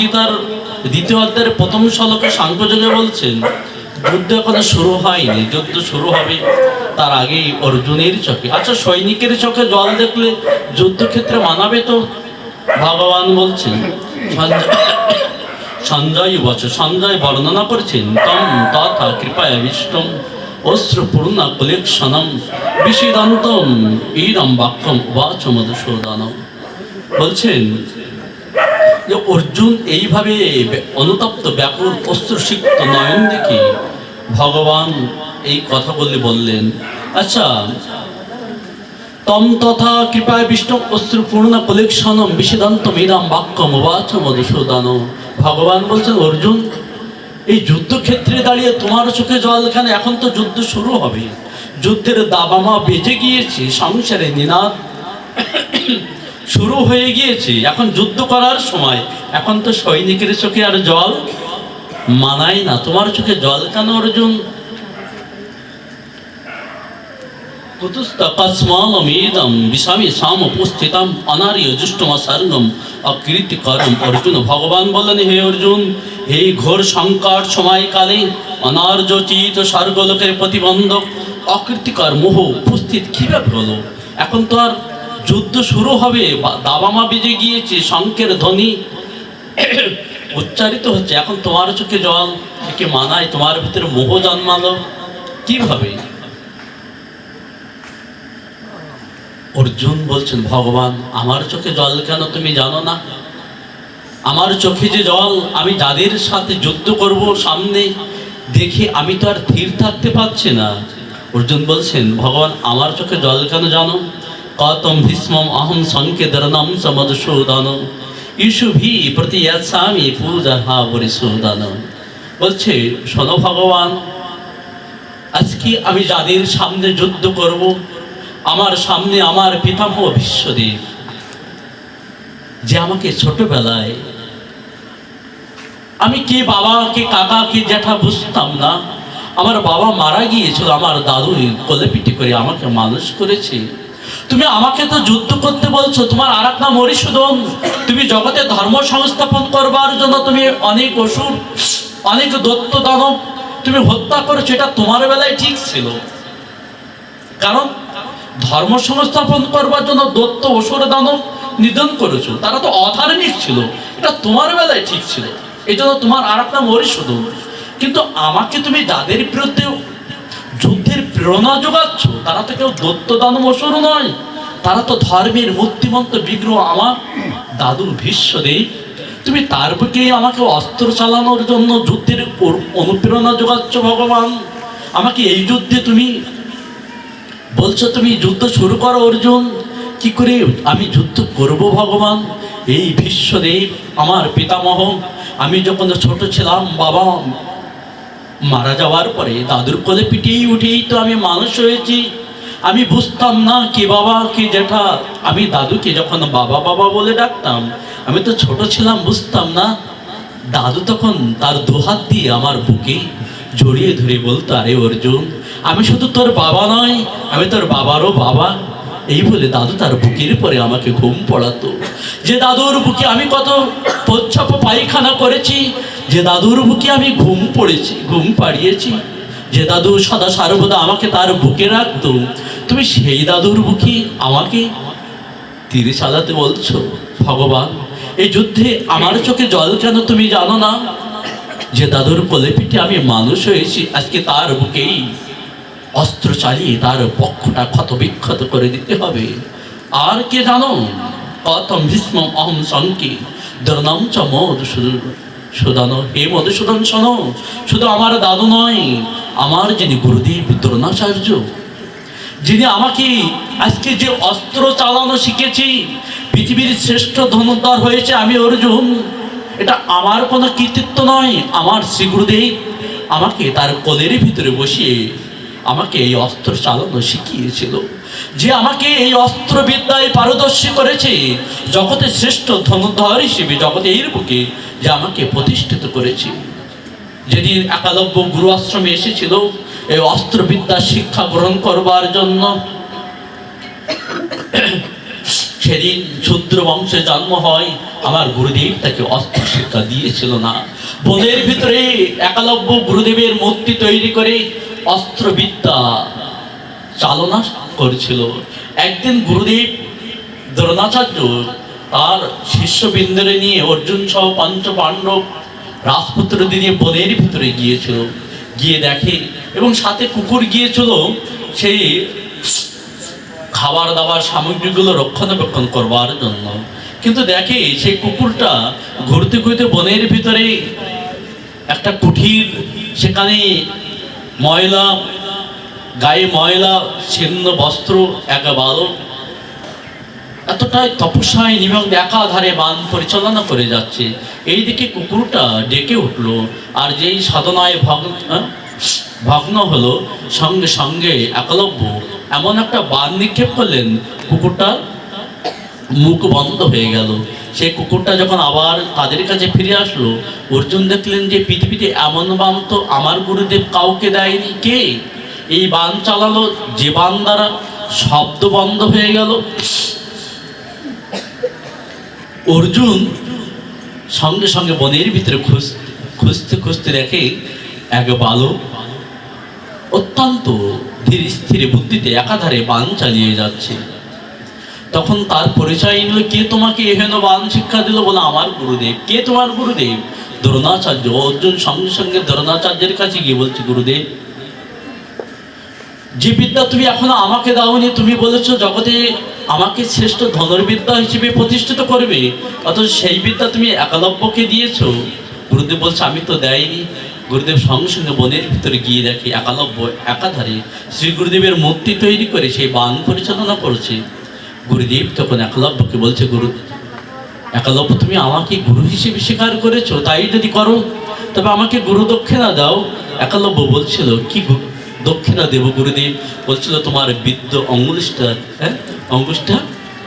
গীতার দ্বিতীয় অধ্যায়ের প্রথম শ্লোকে সাংখ্যযোগে বলছেন যুদ্ধ এখনও শুরু হয়নি, যুদ্ধ শুরু হবে, তার আগেই অর্জুনের চোখে। আচ্ছা সৈনিকের চোখে জল দেখলে যুদ্ধক্ষেত্রে মানাবে তো? ভগবান বলছেন, সঞ্জয়- বচ, সঞ্জয় বর্ণনা করছেন তম তথা কৃপায় বিষ্টম অশ্রুপূর্ণ কুলেক্ষণম, বিষিদান্তম ঈরম বাক্যম, উবাচ মধুসূদন বলছেন যে অর্জুন এইভাবে অনুতপ্ত, ব্যাকুল অস্ত্রসিক্ত নয়ন দেখে ভগবান এই কথা বলে বললেন আচ্ছা তম তথা কৃপায় বিষ্ণু অস্ত্র পূর্ণ কলেক্ষণম বিষিদান্ত মীরাম বাক্যম উবাচ মধুসূদন ভগবান বলছেন, অর্জুন, এই যুদ্ধক্ষেত্রে দাঁড়িয়ে তোমার চোখে জল কেন? এখন তো যুদ্ধ শুরু হবে। যুদ্ধের দাবামা বেঁচে গিয়েছে, সংসারে নিনাদ শুরু হয়ে গিয়েছে। এখন যুদ্ধ করার সময়। এখন তো সৈনিকের চোখে আর জল মানায় না। তোমার চোখে জল কেন, অর্জুন? বিষামি অনার্য জুষ্টম ভগবান হে অর্জুন, হে ঘোর সময়কালে প্রতিবন্ধক অকৃতিকর মোহ উপস্থিত কীভাবে হলো? এখন তো আর যুদ্ধ শুরু হবে দাবামা বেজে গিয়েছে শঙ্কের ধ্বনি। উচ্চারিত হচ্ছে, এখন তোমার চোখে জল, একে মানায় তোমার ভিতরে মোহ জন্মালো। কীভাবে? অর্জুন বলছেন, ভগবান, আমার চোখে জল কেন তুমি জানো না? আমার চোখে যে জল, আমি যাদের সাথে যুদ্ধ করব সামনে, দেখে আমি তো আর ধীর থাকতে পারছি না। অর্জুন বলছেন, ভগবান, আমার চোখে জল কেন জানো? কতম ভীষ্মম অহম সংকেদরণম সমদসূদন ইসু ভি প্রতি ইয়াসামি পূজা হা পরিশোদন বলছে, শোনো ভগবান, আজকে আমি যাদের সামনে যুদ্ধ করব, আমার সামনে আমার পিতামহ বিশ্বদেব। যে আমাকে ছোটবেলায়, আমি কে বাবা, কে কাকা, কে জ্যাঠা বুঝতাম না। আমার বাবা মারা গিয়েছিল, আমার দাদু কোলে পিটি করে আমাকে মানুষ করেছে। তুমি আমাকে তো যুদ্ধ করতে বলছো, তোমার আর এক নাম হরিশোধন তুমি জগতে ধর্ম সংস্থাপন করবার জন্য তুমি অনেক অসুর, অনেক দত্ত দানব, তুমি হত্যা করেছ এটা তোমার বেলায় ঠিক ছিল। কারণ ধর্ম সংস্থাপন করবার জন্য দত্ত, অসুর, দানব নিধন করেছ, তারা তো অধার্মিক ছিল, এটা তোমার বেলায় ঠিক ছিল। এই জন্য তোমার আর এক নাম মরিশুধন কিন্তু আমাকে তুমি যাদের বিরুদ্ধে যুদ্ধের প্রেরণা যোগাচ্ছ, তারা তো কেউ দত্ত দানব অসুর নয়। তারা তো ধর্মের মূর্তিমন্ত বিগ্রহ আমার, দাদুর দাদু ভীষ্মদেব তুমি তার বুকে আমাকে অস্ত্র চালানোর জন্য যুদ্ধের অনুপ্রেরণা যোগাচ্ছ ভগবান। আমাকে এই যুদ্ধে তুমি বলছো, তুমি যুদ্ধ শুরু করো, অর্জুন। কি করে আমি যুদ্ধ করব ভগবান? এই বিশ্বদেব আমার পিতামহ। আমি যখন ছোট ছিলাম, বাবা মারা যাওয়ার পরে দাদুর কোলে পিটিয়েই উঠেই তো আমি মানুষ হয়েছি। আমি বুঝতাম না কে বাবা, কে জ্যাঠা আমি দাদুকে যখন বাবা বাবা বলে ডাকতাম, আমি তো ছোট ছিলাম, বুঝতাম না। দাদু তখন তার দুহাত দিয়ে আমার বুকে জড়িয়ে ধরে বলতো, আরে অর্জুন, আমি শুধু তোর বাবা নয়, আমি তোর বাবারও বাবা। এই বলে দাদু তার বুকের পরে আমাকে ঘুম পড়াতো। যে দাদুর বুকে আমি কত প্রচ্ছাপ পায়খানা করেছি যে দাদুর বুকে আমি ঘুম পড়েছি, ঘুম পাড়িয়েছি। যে দাদু সদা সর্বদা আমাকে তার বুকে রাখতো। তুমি সেই দাদুর বুকে আমাকে তীরে চালাতে বলছো, ভগবান? এই যুদ্ধে আমার চোখে জল কেন তুমি জানো না? যে দাদুর কোলে পিঠে আমি মানুষ হয়েছি, আজকে তার বুকেই অস্ত্র চালিয়ে তার পক্ষটা ক্ষত বিক্ষত করে দিতে হবে। আর কে জানো? অতম ভীষ্ম অহম শঙ্কি দুর্নম চ মধুসূদন হে মধুসূদন শোনো, শুধু আমার দাদু নয়, আমার যিনি গুরুদেব দ্রোণাচার্য, যিনি আমাকে আজকে যে অস্ত্র চালানো শিখেছি, পৃথিবীর শ্রেষ্ঠ ধনুর্ধর হয়েছে আমি অর্জুন। এটা আমার কোনো কৃতিত্ব নয়, আমার শ্রী গুরুদেব আমাকে তার কোলের ভিতরে বসিয়ে আমাকে এই অস্ত্র চালানো শিখিয়েছিল। যে আমাকে এই অস্ত্রবিদ্যায় পারদর্শী করেছে, জগতের শ্রেষ্ঠ ধনুর্ধর হিসেবে জগতে জগতের বুকে যে আমাকে প্রতিষ্ঠিত করেছে। যেদিন একালব্য গুরু আশ্রমে এসেছিল, এই অস্ত্রবিদ্যা শিক্ষা গ্রহণ করবার জন্য। সেদিন শূদ্র বংশে জন্ম হয়, আমার গুরুদেব তাকে অস্ত্র শিক্ষা দিয়েছিল না। বনের ভিতরে একালব্য গুরুদেবের মূর্তি তৈরি করে অস্ত্রবিদ্যা চালনা করেছিল। একদিন গুরুদেব দ্রোণাচার্য তার শিষ্যবৃন্দরে নিয়ে অর্জুন সহ পঞ্চ পাণ্ডব রাজপুত্র দিয়ে বনের ভিতরে গিয়েছিল, গিয়ে দেখে এবং সাথে কুকুর গিয়েছিল, সেই খাবার দাবার সামগ্রীগুলো রক্ষণাবেক্ষণ করবার জন্য। কিন্তু দেখে সেই কুকুরটা ঘুরতে ঘুরতে বনের ভিতরে একটা কুঠির, সেখানে ময়লা, গায়ে ময়লা, ছিন্ন বস্ত্র, একা বালক এতটাই তপস্যায় নিমগ্ন একাধারে বান পরিচালনা করে যাচ্ছে। এইদিকে কুকুরটা ডেকে উঠল, আর যেই সাধনায় ভগ্ন? ভগ্ন হলো, সঙ্গে সঙ্গে একলব্য এমন একটা বান নিক্ষেপ করলেন, কুকুরটার মুখ বন্ধ হয়ে গেল। সেই কুকুরটা যখন আবার তাদের কাছে ফিরে আসলো, অর্জুন দেখলেন যে পৃথিবীতে এমন বান তো আমার গুরুদেব কাউকে দেয়নি। কে? এই বান চালালো, যে বান দ্বারা শব্দ বন্ধ হয়ে গেল। অর্জুন সঙ্গে সঙ্গে বনের ভিতরে খুঁজ, খুঁজতে খুঁজতে দেখে এক বালক অত্যন্ত ধীর স্থির বুদ্ধিতে একাধারে বান চালিয়ে যাচ্ছে। তখন তার পরিচয় নিল কে তোমাকে এহেন বান শিক্ষা দিল বলে আমার গুরুদেব? কে তোমার গুরুদেব? দ্রোণাচার্য অর্জুন সঙ্গে সঙ্গে দ্রোণাচার্যের কাছে গিয়ে বলছে, গুরুদেব, যে বিদ্যা তুমি এখনও আমাকে দাওনি, তুমি বলেছ জগতে আমাকে শ্রেষ্ঠ ধনুর্বিদ্যা হিসেবে প্রতিষ্ঠিত করবে। অথচ সেই বিদ্যা তুমি একালব্যকে দিয়েছ। গুরুদেব বলছে, আমি তো দেয়নি। গুরুদেব সঙ্গে সঙ্গে বনের ভিতরে গিয়ে দেখে একালব্য একাধারে শ্রী গুরুদেবের মূর্তি তৈরি করে সেই বান পরিচালনা করছে। গুরুদেব তখন একলব্যকে বলছে, গুরু, একালব্য, তুমি আমাকে গুরু হিসেবে স্বীকার করেছ, তাই যদি করো, তবে আমাকে গুরু দক্ষিণা দাও। একালব্য বলছিল, কি দক্ষিণা দেব গুরুদেব? বলছিল, তোমার বিদ্য অঙ্গুলিশটা হ্যাঁ অঙ্গুষ্টা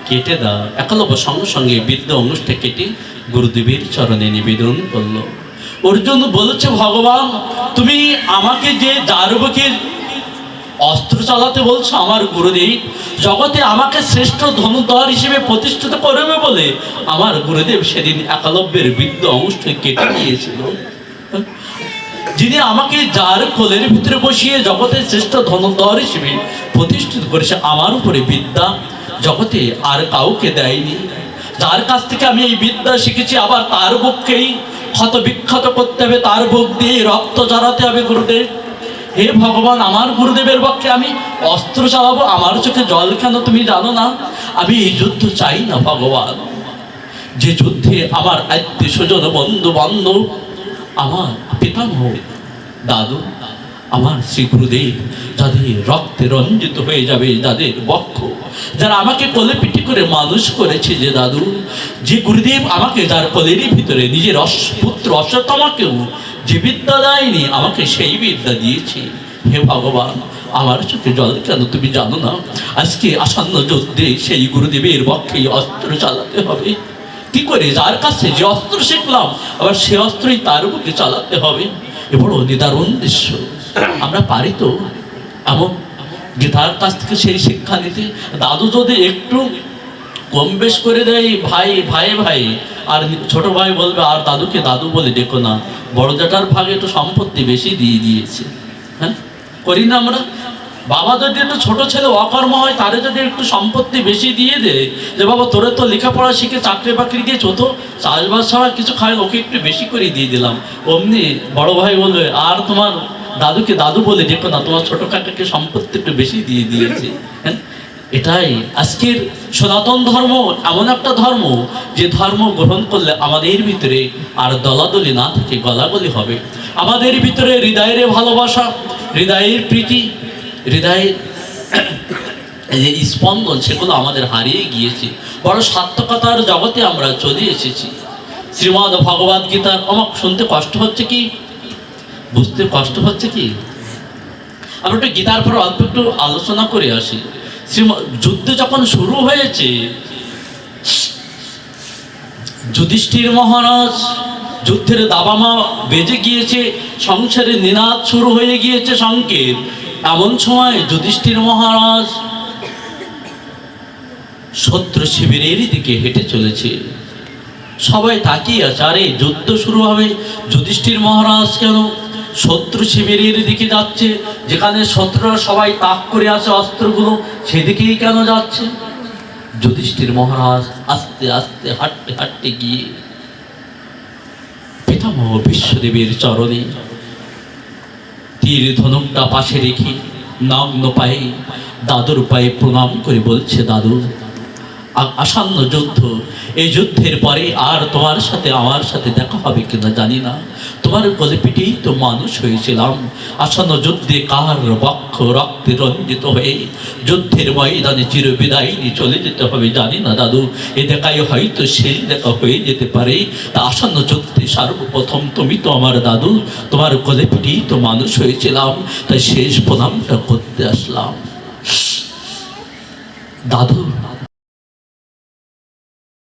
কেটে দাও। একলব্য সঙ্গে সঙ্গে বৃদ্ধ অঙ্গুষ্টা কেটে গুরুদেবের চরণে নিবেদন করল। অর্জুন বলেছে, ভগবান, তুমি আমাকে যে জারবকে অস্ত্র চালাতে বলছো, আমার গুরুদেব, জগতে আমাকে শ্রেষ্ঠ ধনুধর হিসেবে প্রতিষ্ঠিত করবে বলে আমার গুরুদেব সেদিন একালব্যের বৃদ্ধ অংশ কেটে নিয়েছিল যিনি আমাকে যার কোলের ভিতরে বসিয়ে জগতের শ্রেষ্ঠ ধনুধর হিসেবে প্রতিষ্ঠিত করেছে, আমার উপরে বিদ্যা জগতে আর কাউকে দেয়নি। যার কাছ থেকে আমি এই বিদ্যা শিখেছি, আবার তার বুককেই ক্ষত বিক্ষত করতে হবে, তার বুক দিয়ে রক্ত জড়াতে হবে গুরুদেব। হে ভগবান, আমার গুরুদেবের পক্ষে আমি অস্ত্র চালাবো, আমার চোখে জল কেন তুমি জানো না? আমি এই যুদ্ধ চাই না ভগবান। যে যুদ্ধে আমার আত্মীয় স্বজন বন্ধু বান্ধব আমার পিতামহ, দাদু আমার শ্রী গুরুদেব যাদের রক্তে রঞ্জিত হয়ে যাবে যাদের বক্ষ। যারা আমাকে কোলে পিটি করে মানুষ করেছে যে দাদু, যে গুরুদেব আমাকে যার কোলেরই ভিতরে নিজের পুত্র অশ্বতমাকেও যে বিদ্যা দেয়নি, আমাকে সেই বিদ্যা দিয়েছে। হে ভগবান, আমার চোখে জল কেন তুমি জানো না? আজকে আসন্ন যুদ্ধে সেই গুরুদেবের পক্ষে অস্ত্র চালাতে হবে। কি করে? যার কাছে যে অস্ত্র শিখলাম, আবার সে অস্ত্রই তার বুকে চালাতে হবে। এ বড় নিদারুণ দৃশ্য। আমরা পারি তো। এমন যে কাছ থেকে সেই শিক্ষা নিতে। দাদু যদি একটু কম বেশ করে দেয়, ভাই ভাই ভাই, আর ছোট ভাই বলবে, আর দাদুকে দাদু বলে দেখো না। বড় জ্যাঠার ভাগে একটু সম্পত্তি বেশি দিয়ে দিয়েছে। হ্যাঁ? করি না আমরা। বাবা যদি একটু ছোট ছেলে অকর্ম হয়, তারে যদি একটু সম্পত্তি বেশি দিয়ে দেয় যে বাবা তোরে তো লেখাপড়া শিখে চাকরি বাকরি দিয়ে চোদ্দ, চাষবাস ছাড়া কিছু খায়, ওকে একটু বেশি করে দিয়ে দিলাম। অমনি বড় ভাই বলবে, আর তোমার দাদুকে দাদু বলে দেখো না, তোমার ছোট কাকাকে সম্পত্তি একটু বেশি দিয়ে দিয়েছে। হ্যাঁ? এটাই। আজকের সনাতন ধর্ম এমন একটা ধর্ম যে ধর্ম গ্রহণ করলে আমাদের ভিতরে আর দলাদলি না থেকে গলাগলি হবে। আমাদের ভিতরে হৃদয়ের ভালোবাসা, হৃদয়ের প্রীতি, হৃদয়ের যে স্পন্দন, সেগুলো আমাদের হারিয়ে গিয়েছে। বড় সার্থকতার জগতে আমরা চলে এসেছি। শ্রীমদ ভগবদ গীতার অমক শুনতে কষ্ট হচ্ছে কি? বুঝতে কষ্ট হচ্ছে কি? আমরা একটু গীতার পর অল্প একটু আলোচনা করে আসি। শ্রীম, যুদ্ধ যখন শুরু হয়েছে, যুধিষ্ঠির মহারাজ যুদ্ধের দাবামা বেজে গিয়েছে, সংসারে নিনাদ শুরু হয়ে গিয়েছে সংকেত। এমন সময় যুধিষ্ঠির মহারাজ শত্রু শিবিরের দিকে হেঁটে চলেছে। সবাই তাকিয়ে আছে, আরে যুদ্ধ শুরু হবে, যুধিষ্ঠির মহারাজ কেন শত্রু শিবিরের দিকে যাচ্ছে, যেখানে শত্রুরা সবাই তাক করে আছে অস্ত্রগুলো, সেদিকেই কেন যাচ্ছে? যুধিষ্ঠির মহারাজ আস্তে আস্তে হাঁটতে হাঁটতে গিয়ে পিতামহ বিশ্বদেবের চরণে তীর ধনুকটা পাশে রেখে নগ্ন পায়ে দাদুর পায়ে প্রণাম করে বলছে, দাদু আ- আসন্ন যুদ্ধ। এই যুদ্ধের পরে আর তোমার সাথে, আমার সাথে দেখা হবে কিনা জানি না। তোমার গলে পিঠেই তো মানুষ হয়েছিলাম। আসন্ন যুদ্ধে কার বক্ষ রক্তে রঞ্জিত হয়ে যুদ্ধের ময়দানে চির বিদায় নিয়ে চলে যেতে হবে জানি না, দাদু। এ দেখাই হয়তো শেষ দেখা হয়ে যেতে পারে। তা আসন্ন যুদ্ধে সর্বপ্রথম তুমি তো আমার দাদু। তোমার গলে পিঠেই তো মানুষ হয়েছিলাম। তাই শেষ প্রণামটা করতে আসলাম। দাদু